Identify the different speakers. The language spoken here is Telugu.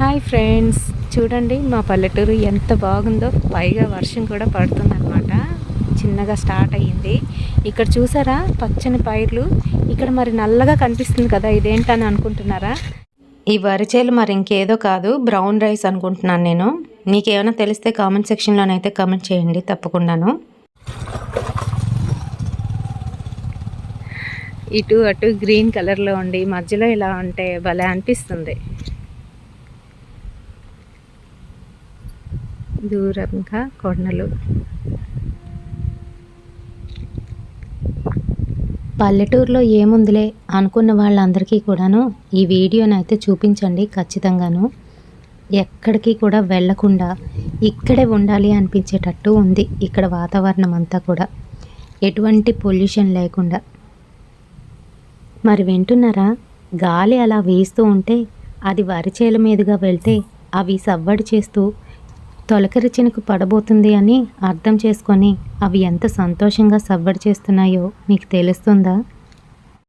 Speaker 1: Hi friends. చూడండి మా పల్లెటూరు ఎంత బాగుందో. పైగా వర్షం కూడా పడుతుందన్నమాట. చిన్నగా స్టార్ట్ అయ్యింది. ఇక్కడ చూసారా? పచ్చని పైర్లు. ఇక్కడ మరి నల్లగా కనిపిస్తుంది కదా ఇదేంటని అనుకుంటున్నారా? ఈ వరిచేలు మరి ఇంకేదో కాదు బ్రౌన్ రైస్ అనుకుంటున్నాను నేను. మీకేమైనా తెలిస్తే కామెంట్ సెక్షన్లోనైతే కామెంట్ చేయండి తప్పకుండాను. ఇటు అటు గ్రీన్ కలర్లో ఉండి మధ్యలో ఇలా ఉంటే భలే అనిపిస్తుంది. దూరంగా కొండలు. పల్లెటూరులో ఏముందిలే అనుకున్న వాళ్ళందరికీ కూడాను ఈ వీడియోని అయితే చూపించండి ఖచ్చితంగాను. ఎక్కడికి కూడా వెళ్ళకుండా ఇక్కడే ఉండాలి అనిపించేటట్టు ఉంది ఇక్కడ వాతావరణం అంతా కూడా. ఎటువంటి పొల్యూషన్ లేకుండా. మరి వింటున్నారా? గాలి అలా వేస్తూ ఉంటే అది వరిచేల మీదుగా వెళ్తే అవి సవ్వడి చేస్తూ తొలకరిచినుకు పడబోతుంది అని అర్థం చేసుకొని అవి ఎంత సంతోషంగా సవ్వడి చేస్తున్నాయో మీకు తెలుస్తుందా?